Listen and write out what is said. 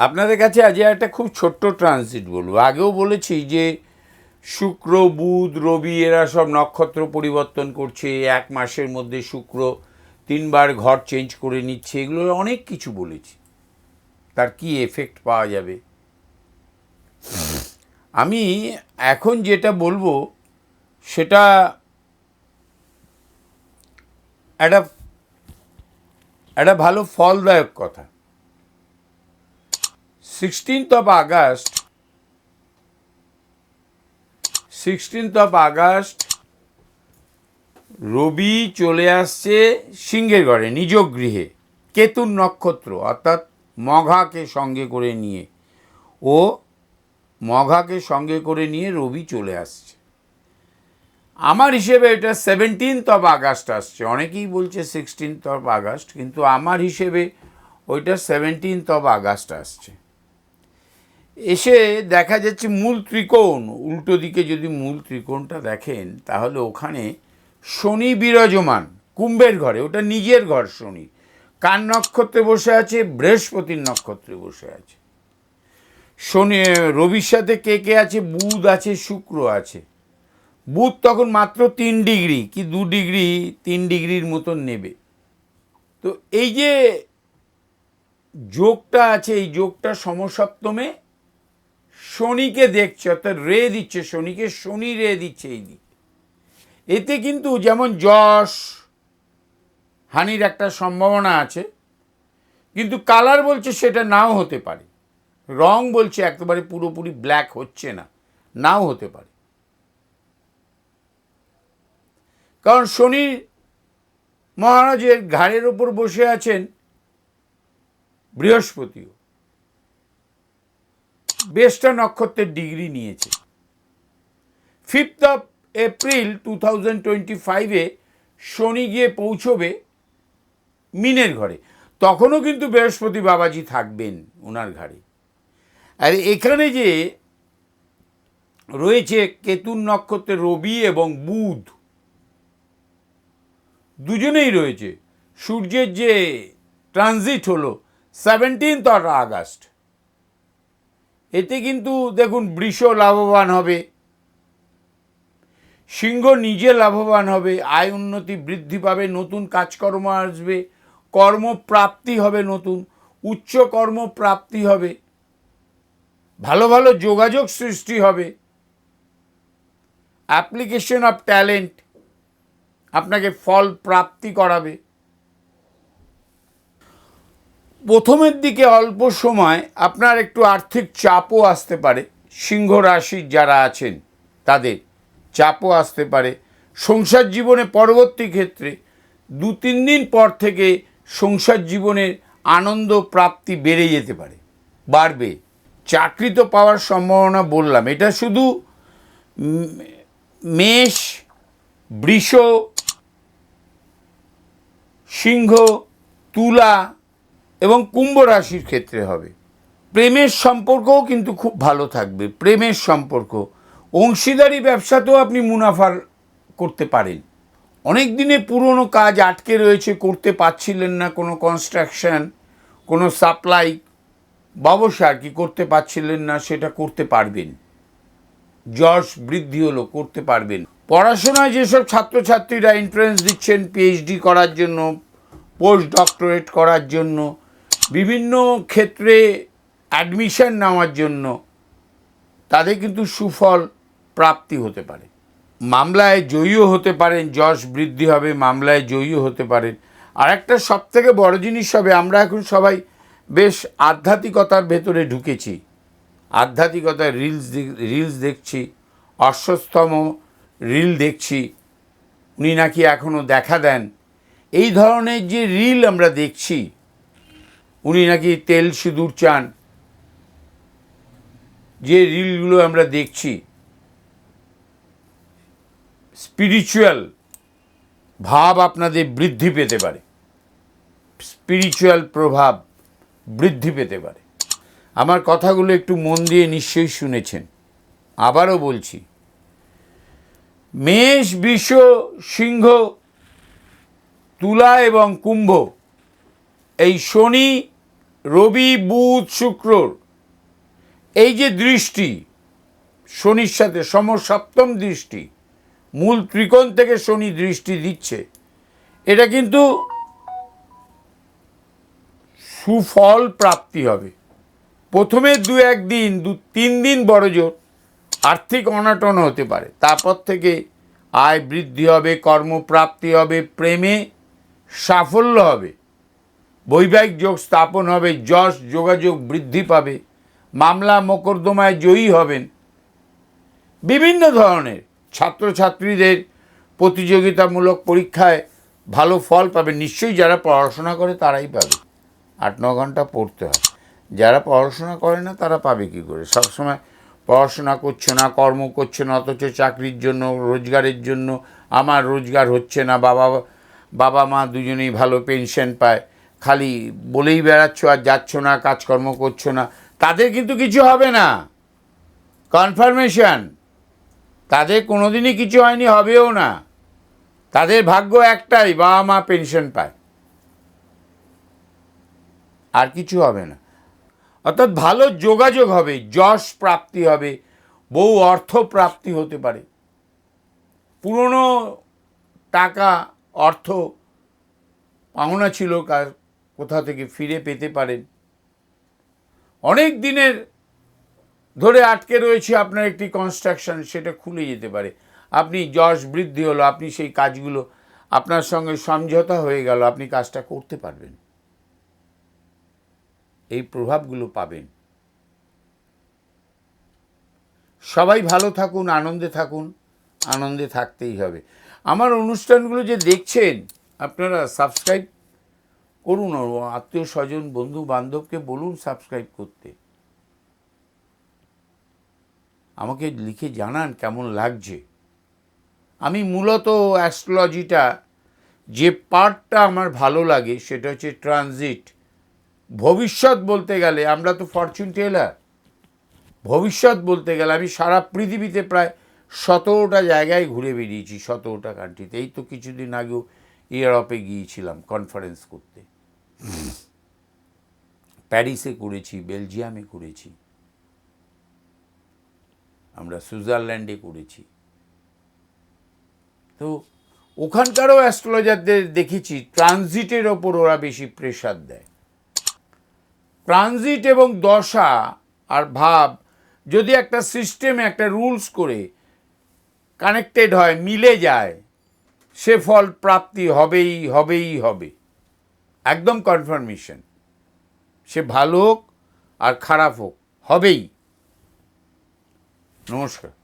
আপনাদের কাছে আজ একটা খুব ছোট্ট ট্রানজিট বলব। আগেও বলেছি যে শুক্র, বুধ, রবি এরা সব নক্ষত্র পরিবর্তন করছে। এক মাসের মধ্যে শুক্র তিনবার ঘর চেঞ্জ করে নিচ্ছে। এগুলো অনেক কিছু বলেছি। তার কি এফেক্ট পাওয়া যাবে? আমি এখন যেটা বলব, সেটা একটা একটা ভালো ফলদায়ক কথা। Sixteenth of August sixteenth of August রবি চলে আসছে সিংহের ঘরে, নিজ গৃহে, কেতুর নক্ষত্র, অর্থাৎ মঘাকে সঙ্গে করে নিয়ে। ও মঘাকে সঙ্গে করে নিয়ে রবি চলে আসছে। আমার হিসেবে এটা সেভেন্টিন্থ অফ আগস্ট আসছে। অনেকেই বলছে সিক্সটিন্থ অফ আগস্ট কিন্তু আমার হিসেবে ওইটা সেভেন্টিন্থ অফ আগস্ট আসছে। এসে দেখা যাচ্ছে মূল ত্রিকোণ। উল্টো দিকে যদি মূল ত্রিকোণটা দেখেন, তাহলে ওখানে শনি বিরাজমান, কুম্ভের ঘরে। ওটা নিজের ঘর শনি। কার নক্ষত্রে বসে আছে? বৃহস্পতির নক্ষত্রে বসে আছে। শনি, রবির সাথে কে কে আছে? বুধ আছে, শুক্র আছে। বুধ তখন মাত্র তিন ডিগ্রি, কি দু ডিগ্রি, তিন ডিগ্রির মতন নেবে। তো এই যে যোগটা আছে, এই যোগটা সমসপ্তমে শনিকে দেখছে, অর্থাৎ রে দিচ্ছে শনিকে, শনি রে দিচ্ছে এই দিক। এতে কিন্তু যেমন যশ, হানির একটা সম্ভাবনা আছে, কিন্তু কালার বলছে সেটা নাও হতে পারে। রং বলছে একেবারে পুরোপুরি ব্ল্যাক হচ্ছে না, নাও হতে পারে। কারণ শনি মহারাজের ঘাড়ের ওপর বসে আছেন বৃহস্পতিও। বেশটা নক্ষত্রের ডিগ্রি নিয়েছে। Fifth of April two thousand twenty ফাইভে শনি গিয়ে পৌঁছবে মিনের ঘরে। তখনও কিন্তু বৃহস্পতি বাবাজি থাকবেন ওনার ঘাড়ে। আর এখানে যে রয়েছে কেতুন নক্ষত্রে রবি এবং বুধ, দুজনেই রয়েছে। সূর্যের যে ট্রানজিট হলো সেভেন্টিন্থ অফ আগস্ট এতে কিন্তু দেখুন বৃষ লাভবান হবে, সিংহ নিজে লাভবান হবে, আয় উন্নতি বৃদ্ধি পাবে, নতুন কাজকর্ম আসবে, কর্মপ্রাপ্তি হবে নতুন, উচ্চ কর্মপ্রাপ্তি হবে, ভালো ভালো যোগাযোগ সৃষ্টি হবে অ্যাপ্লিকেশন অফ ট্যালেন্ট আপনাকে ফল প্রাপ্তি করাবে। প্রথমের দিকে অল্প সময় আপনার একটু আর্থিক চাপও আসতে পারে। সিংহ রাশির যারা আছেন, তাদের চাপও আসতে পারে। সংসার জীবনে পরবর্তী ক্ষেত্রে দু তিন দিন পর থেকে সংসার জীবনের আনন্দ প্রাপ্তি বেড়ে যেতে পারে। বাড়বে। চাকরি তো পাওয়ার সম্ভাবনা বললাম। এটা শুধু মেষ, বৃষ, সিংহ, তুলা এবং কুম্ভ রাশির ক্ষেত্রে হবে। প্রেমের সম্পর্কও কিন্তু খুব ভালো থাকবে। প্রেমের সম্পর্ক। অংশীদারি ব্যবসাতেও আপনি মুনাফার করতে পারেন। অনেক দিনে পুরনো কাজ আটকে রয়েছে, করতে পারছিলেন না, কোনো কনস্ট্রাকশন কোনো সাপ্লাই ব্যবসা আর কি করতে পারছিলেন না, সেটা করতে পারবেন। যশ বৃদ্ধি হলো, করতে পারবেন। পড়াশোনায় যেসব ছাত্রছাত্রীরা এন্ট্রেন্স দিচ্ছেন পিএইচডি করার জন্য পোস্ট ডক্টরেট করার জন্য বিভিন্ন ক্ষেত্রে অ্যাডমিশন নেওয়ার জন্য তাদের কিন্তু সুফল প্রাপ্তি হতে পারে। মামলায় জয়ীও হতে পারেন, যশ বৃদ্ধি হবে, মামলায় জয়ীও হতে পারেন। আর একটা সব থেকে বড় জিনিস হবে, আমরা এখন সবাই বেশ আধ্যাত্মিকতার ভেতরে ঢুকেছি। আধ্যাত্মিকতার রিলস রিলস দেখছি অশ্বস্তম রিল দেখছি, উনি নাকি এখনও দেখা দেন। এই ধরনের যে রিল আমরা দেখছি উনি নাকি তেল সিঁদুর চান। যে রিলগুলো আমরা দেখছি স্পিরিচুয়াল ভাব আপনাদের বৃদ্ধি পেতে পারে। স্পিরিচুয়াল প্রভাব বৃদ্ধি পেতে পারে। আমার কথাগুলো একটু মন দিয়ে নিশ্চয়ই শুনেছেন। আবারও বলছি, মেষ বিশ্ব সিংহ, তুলা এবং কুম্ভ এই শনি, রবি, বুধ, শুক্রর। এই যে দৃষ্টি, শনির সাথে সমসপ্তম দৃষ্টি, মূল ত্রিকোণ থেকে শনি দৃষ্টি দিচ্ছে, এটা কিন্তু সুফল প্রাপ্তি হবে। প্রথমে দু একদিন দু তিন দিন বড় জোর, আর্থিক অনাটন হতে পারে। তারপর থেকে আয় বৃদ্ধি হবে, কর্মপ্রাপ্তি হবে, প্রেমে সাফল্য হবে। বৈবাহিক যোগ স্থাপন হবে, যশ যোগাযোগ বৃদ্ধি পাবে, মামলা মোকদ্দমায় জয়ী হবেন। বিভিন্ন ধরনের ছাত্রছাত্রীদের প্রতিযোগিতামূলক পরীক্ষায় ভালো ফল পাবে। নিশ্চয়ই যারা পড়াশোনা করে তারাই পাবে। আট, ন ঘণ্টা পড়তে হয়। যারা পড়াশোনা করে না, তারা পাবে কি করে? সবসময় পড়াশোনা করছে না, কর্ম করছে না, অথচ চাকরির জন্য, রোজগারের জন্য। আমার রোজগার হচ্ছে না, বাবা বাবা মা দুজনেই ভালো পেনশন পায়। খালি বলেই বেড়াচ্ছ আর যাচ্ছ না, কাজকর্ম করছ না, তাদের কিন্তু কিছু হবে না। কনফার্মেশন তাদের কোনোদিনই কিছু হয়নি, হবেও না। তাদের ভাগ্য একটাই, বাবা মা পেনশন পায়। আর কিছু হবে না। অর্থাৎ ভালো যোগাযোগ হবে, যশ প্রাপ্তি হবে, বহু অর্থ প্রাপ্তি হতে পারে। পুরনো টাকা, অর্থ, পাওনা ছিল কোথা থেকে ফিরে পেতে পারেন। অনেক দিনের ধরে আটকে রয়েছে আপনার একটি কনস্ট্রাকশন সেটা খুলে যেতে পারে। আপনি যশ বৃদ্ধি হলো, আপনি সেই কাজগুলো আপনার সঙ্গে সমঝোতা হয়ে গেল, আপনি কাজটা করতে পারবেন। এই প্রভাবগুলো পাবেন। সবাই ভালো থাকুন, আনন্দে থাকুন, আনন্দে থাকতেই হবে। আমার অনুষ্ঠানগুলো যে দেখছেন, আপনারা সাবস্ক্রাইব করুন আত্মীয় স্বজন, বন্ধু বান্ধবকে বলুন সাবস্ক্রাইব করতে। আমাকে লিখে জানান কেমন লাগছে। আমি মূলত অ্যাস্ট্রোলজিটা যে পার্টটা আমার ভালো লাগে সেটা হচ্ছে ট্রানজিট ভবিষ্যৎ বলতে গেলে, আমরা তো ফরচুন টেলার ভবিষ্যৎ বলতে গেলে, আমি সারা পৃথিবীতে প্রায় সতেরোটা জায়গায় ঘুরে বেরিয়েছি সতেরোটা কান্ট্রিতে এই তো কিছুদিন আগেও ইউরোপে গিয়েছিলাম কনফারেন্স করতে। প্যারিসে করেছি, বেলজিয়ামে করেছি। আমরা সুইজারল্যান্ডে করেছি। তো ওখানকারও অ্যাস্ট্রোলজারদের দেখেছি, ট্রানজিটের ওপর ওরা বেশি প্রেশার দেয়। ট্রানজিট এবং দশা আর ভাব যদি একটা সিস্টেমে একটা রুলস করে কানেক্টেড হয়, মিলে যায়, সে ফল প্রাপ্তি হবেই হবেই, হবে। একদম কনফার্মেশন সে ভালো হোক আর খারাপ হোক হবেই। নমস্কার।